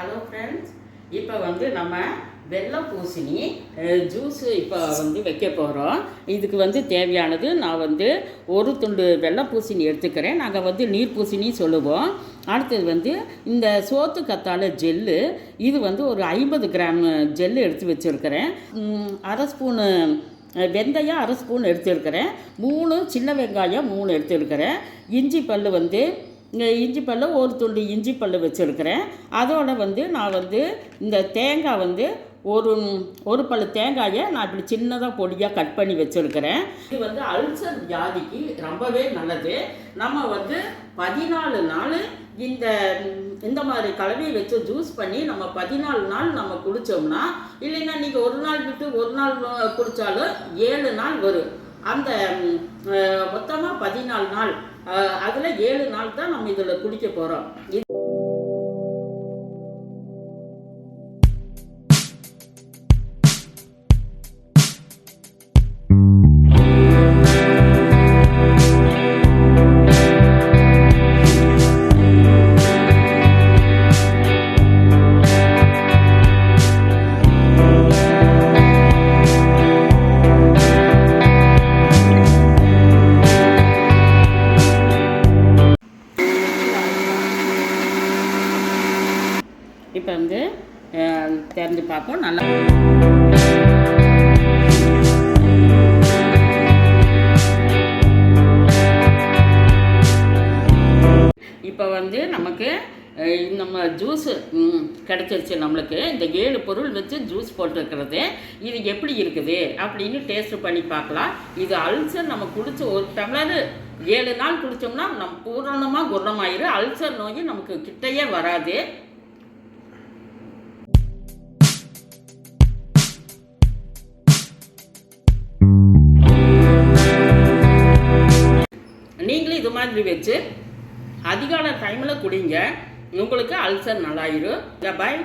Hello friends இப்போ வந்து நம்ம வெள்ளை பூசணி ஜூஸு இப்போ வந்து வைக்க போகிறோம் இதுக்கு வந்து தேவையானது நான் வந்து ஒரு துண்டு வெள்ளை பூசணி எடுத்துக்கிறேன். நாங்கள் வந்து நீர் பூசணி சொல்லுவோம். அடுத்தது வந்து இந்த சோத்து கத்தாழை ஜெல்லு இது வந்து ஒரு ஐம்பது கிராம் ஜெல்லு எடுத்து வச்சுருக்கிறேன். அரை ஸ்பூனு வெந்தயம் அரை ஸ்பூன் எடுத்துருக்கிறேன். மூணு சின்ன வெங்காயம் மூணு எடுத்துருக்கிறேன். இஞ்சி பல் வந்து இஞ்சி பல்லு ஒரு துண்டு இஞ்சி பல்லு வச்சுருக்கிறேன். அதோட வந்து நான் வந்து இந்த தேங்காய் வந்து ஒரு ஒரு பல்லு தேங்காயை நான் இப்படி சின்னதாக பொடியாக கட் பண்ணி வச்சுருக்கிறேன். இது வந்து அல்சர் வியாதிக்கு ரொம்பவே நல்லது. நம்ம வந்து பதினாலு நாள் இந்த இந்த மாதிரி கலவையை வச்சு ஜூஸ் பண்ணி நம்ம பதினாலு நாள் நம்ம குடித்தோம்னா இல்லைன்னா நீங்கள் ஒரு நாள் விட்டு ஒரு நாள் குடித்தாலும் ஏழு நாள் வரும். அந்த மொத்தமாக பதினாலு நாள் அதில் ஏழு நாள் தான் நம்ம இதில் குடிக்க போகிறோம் இப்போ வந்து தெரிஞ்சு திறந்து பார்ப்போம். நல்லா இப்போ வந்து நமக்கு நம்ம ஜூஸ் கிடச்சிருச்சு நம்மளுக்கு. இந்த ஏழு பொருள் வச்சு ஜூஸ் போட்டிருக்கிறது. இது எப்படி இருக்குது அப்படின்னு டேஸ்ட் பண்ணி பார்க்கலாம். இது அல்சர் நம்ம குடிச்சு ஒரு டம்ளர் ஏழு நாள் குடித்தோம்னா நம்ம பூரணமாக குணமாயிரு அல்சர் நோய் நமக்கு கிட்டையே வராது. மாதிரி வச்சு அதிகாலை டைமில் குடிங்க. உங்களுக்கு அல்சர் நல்லாயிரும். பாய்